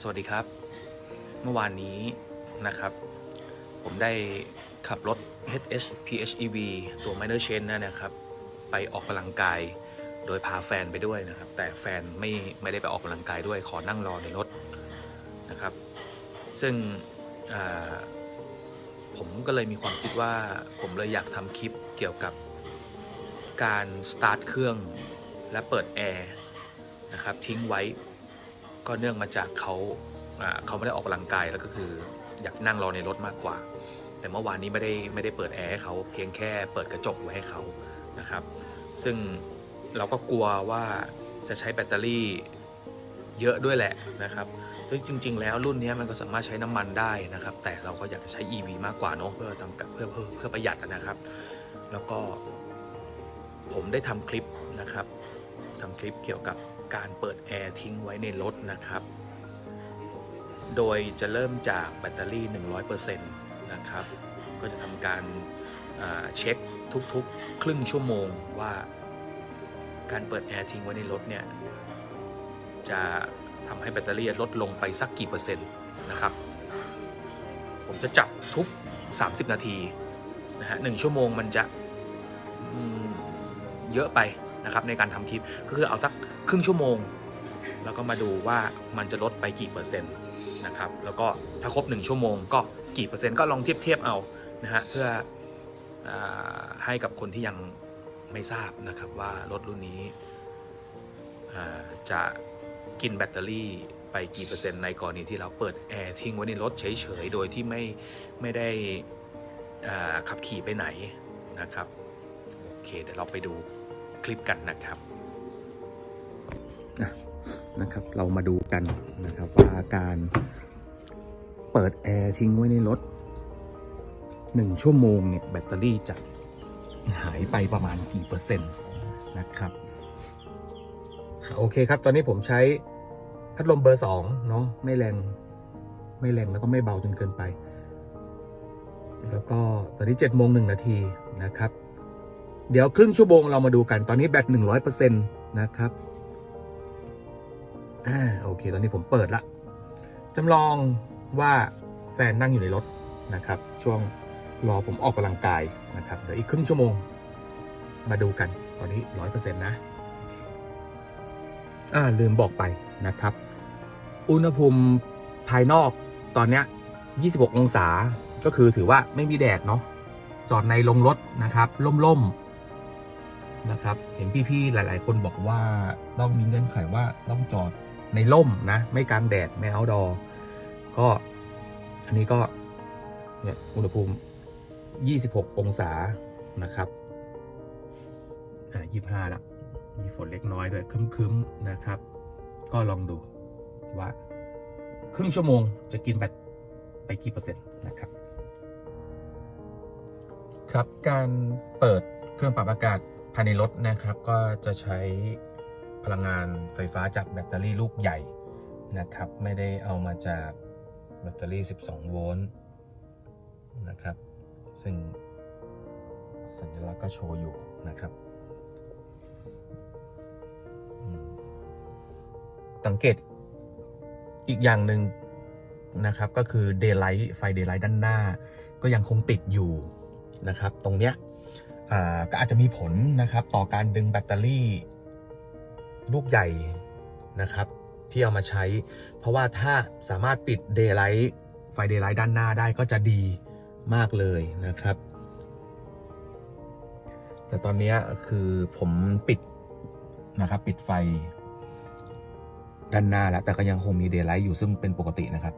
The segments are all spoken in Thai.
สวัสดีครับ เมื่อวานนี้นะครับ ผมได้ขับรถ HS PHEV ตัว Minor Chain นั่นนะครับ ไปออกกำลังกาย โดยพาแฟนไปด้วยนะครับ แต่แฟนไม่ไม่ได้ไปออกกำลังกายด้วย ขอนั่งรอในรถนะครับ ซึ่งผมก็เลยมีความคิดว่าผมเลยอยากทำคลิปเกี่ยวกับการสตาร์ทเครื่องและเปิดแอร์นะครับทิ้งไว้ ก็เนื่องมาจากเขาเขาไม่ได้ออกกำลังกายแล้วก็คืออยากนั่งรอในรถมากกว่า แต่เมื่อวานนี้ไม่ได้ไม่ได้เปิดแอร์ให้เขาเพียงแค่เปิดกระจกไว้ให้เขานะครับ ซึ่งเราก็กลัวว่าจะใช้แบตเตอรี่เยอะด้วยแหละนะครับซึ่งจริง ๆ แล้วรุ่นนี้มันก็สามารถใช้น้ำมันได้นะครับ แต่เราก็อยากจะใช้ EV มากกว่าเนอะเพื่อทำกับเพื่อเพื่อเพื่อประหยัดนะครับ แล้วก็ผมได้ทำคลิปนะครับ ทำคลิปเกี่ยวกับการเปิดแอร์ทิ้งไว้ในรถนะครับ โดยจะเริ่มจากแบตเตอรี่ 100%นะครับ ก็จะทำการเช็คทุกๆ ครึ่งชั่วโมงว่าการเปิดแอร์ทิ้งไว้ในรถเนี่ย จะทำให้แบตเตอรี่ลดลงไปสักกี่เปอร์เซ็นต์นะครับ ผมจะจับทุก 30 นาทีนะฮะหนึ่งชั่วโมงมันจะเยอะไป นะครับในการทำคลิปก็คือเอาสักครึ่งชั่วโมง แล้วก็มาดูว่ามันจะลดไปกี่เปอร์เซ็นต์นะครับแล้วก็ถ้าครบ 1 ชั่วโมงก็กี่เปอร์เซ็นต์ก็ลองเทียบเทียบเอานะฮะเพื่ออให้กับคนที่ยังไม่ทราบนะครับว่ารถรุ่นนี้จะกินแบตเตอรี่ไปกี่เปอร์เซ็นต์ในกรณีที่เราเปิดแอร์ทิ้งไว้ในรถเฉยๆ โดยที่ไม่ไม่ได้ขับขี่ไปไหนนะครับ โอเค เดี๋ยวเราไปดู คลิปกันนะครับนะครับ เรามาดูกันนะครับว่าการเปิดแอร์ทิ้งไว้ในรถหนึ่งชั่วโมงเนี่ยแบตเตอรี่จะหายไปประมาณกี่เปอร์เซ็นต์นะครับโอเคครับ ตอนนี้ผมใช้พัดลมเบอร์สองเนาะไม่แรง ไม่แรงแล้วก็ไม่เบาจนเกินไป แล้วก็ตอนนี้7จ็ดโมงหนึ่งนาทีนะครับ เดี๋ยวครึ่งชั่วโมงเรามาดูกันตอนนี้แบตหนึ่งร้อยเปอร์เซ็นต์นะครับอ่าโอเค ตอนนี้ผมเปิดละจำลองว่าแฟนนั่งอยู่ในรถนะครับ ช่วงรอผมออกกำลังกายนะครับเดี๋ยวอีกครึ่งชั่วโมง มาดูกันตอนนี้ร้อยเปอร์เซ็นต์นะอ่าลืมบอกไปนะครับ อุณหภูมิภายนอกตอนเนี้ย26 องศาก็คือถือว่าไม่มีแดดเนาะจอดในโรงรถนะครับ ล่มๆ นะครับ เห็นพี่ๆหลาย ๆ คนบอกว่าต้องมีเงื่อนไขว่าต้องจอดในร่มนะ ไม่กลางแดด ไม่เอาดอก็อันนี้ก็เนี่ยอุณหภูมิ 26 องศานะครับอ่า25แล้วมีฝนเล็กน้อยด้วยคึ้มๆนะครับ ก็ลองดูว่า ครึ่งชั่วโมงจะกินแบตไปกี่เปอร์เซ็นต์นะครับ ครับการเปิดเครื่องปรับอากาศ ภายในรถนะครับก็จะใช้พลังงานไฟฟ้าจากแบตเตอรี่ลูกใหญ่นะครับ ไม่ได้เอามาจากแบตเตอรี่ 12 โวลต์นะครับ ซึ่งสัญลักษณ์ก็โชว์อยู่นะครับ สังเกตอีกอย่างหนึ่งนะครับก็คือ daylight ไฟ daylight ด้านหน้า ก็ยังคงติดอยู่นะครับ ตรงเนี้ย ก็อาจจะมีผลนะครับ ต่อการดึงแบตเตอรี่ ลูกใหญ่นะครับ ที่เอามาใช้ เพราะว่าถ้าสามารถปิด daylight ไฟ daylight ด้านหน้าได้ก็จะดีมากเลยนะครับ แต่ตอนนี้คือผมปิดนะครับ ปิดไฟด้านหน้าแล้ว แต่ก็ยังคงมี daylight อยู่ซึ่งเป็นปกตินะครับ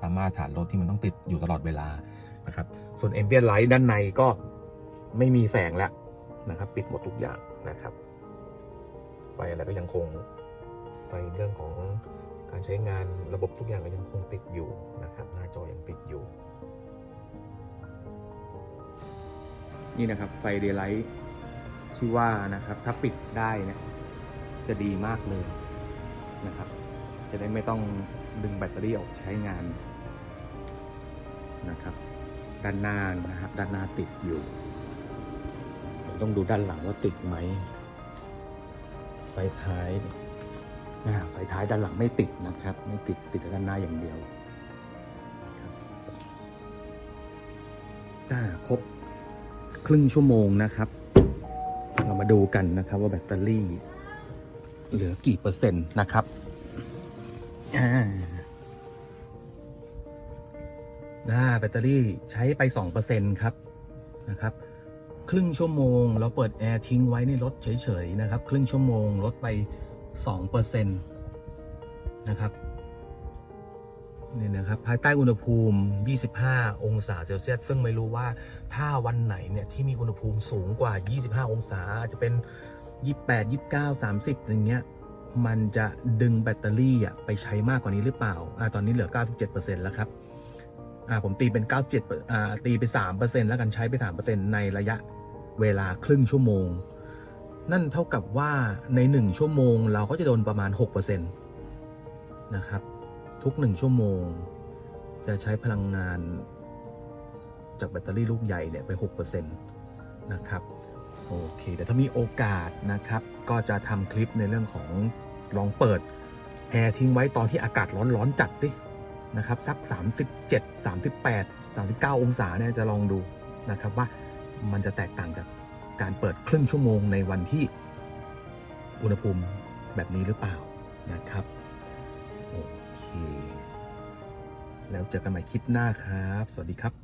ตามมาตรฐานรถที่มันต้องติดอยู่ตลอดเวลานะครับ ส่วน ambient light ด้านในก็ ไม่มีแสงแล้วนะครับ ปิดหมดทุกอย่างนะครับ ไฟอะไรก็ยังคงไฟเรื่องของการใช้งานระบบทุกอย่างก็ยังคงติดอยู่นะครับ หน้าจอยังติดอยู่ นี่นะครับไฟเดย์ไลท์ที่ว่านะครับ ถ้าปิดได้นะจะดีมากเลยนะครับ จะได้ไม่ต้องดึงแบตเตอรี่ออกใช้งานนะครับ ด้านหน้านะครับ ด้านหน้าติดอยู่ ต้องดูด้านหลังว่าติดไหม ไฟท้ายอ่าไฟท้ายด้านหลังไม่ติดนะครับ ไม่ติดติดแต่ด้านหน้าอย่างเดียวครับครบครึ่งชั่วโมงนะครับ เรามาดูกันนะครับว่าแบตเตอรี่ เหลือกี่เปอร์เซ็นต์นะครับแบตเตอรี่ใช้ไป 2%ครับนะครับ ครึ่งชั่วโมง เราเปิดแอร์ทิ้งไว้ในรถเฉยๆนะครับ ครึ่งชั่วโมงลดไป 2%นะครับนี่นะครับภายใต้อุณหภูมิ 25 องศาเซลเซียส ซึ่งไม่รู้ว่าถ้าวันไหนเนี่ยที่มีอุณหภูมิสูงกว่า 25 องศาอาจจะเป็น 28 29 30 อย่างเงี้ย มันจะดึงแบตเตอรี่อะไปใช้มากกว่านี้หรือเปล่าอ่าตอนนี้เหลือ 97%แล้วครับ อ่าผมตีเป็น 97อ่าตีไป3%แล้วกันใช้ไป3%ในระยะเวลาครึ่งชั่วโมง นั่นเท่ากับว่าใน 1 ชั่วโมง เราก็จะโดนประมาณ6%นะครับ ทุก 1 ชั่วโมง จะใช้พลังงาน จากแบตเตอรี่ลูกใหญ่เนี่ยไป6%นะครับโอเคเดี๋ยวถ้ามีโอกาสนะครับ ก็จะทำคลิปในเรื่องของลองเปิดแอร์ทิ้งไว้ตอนที่อากาศร้อนๆจัดดิ นะครับสัก 37 38 39 องศาเนี่ยจะลองดูนะครับว่ามันจะแตกต่างจากการเปิดครึ่งชั่วโมงในวันที่อุณหภูมิแบบนี้หรือเปล่านะครับโอเค แล้วเจอกันใหม่คลิปหน้าครับ สวัสดีครับ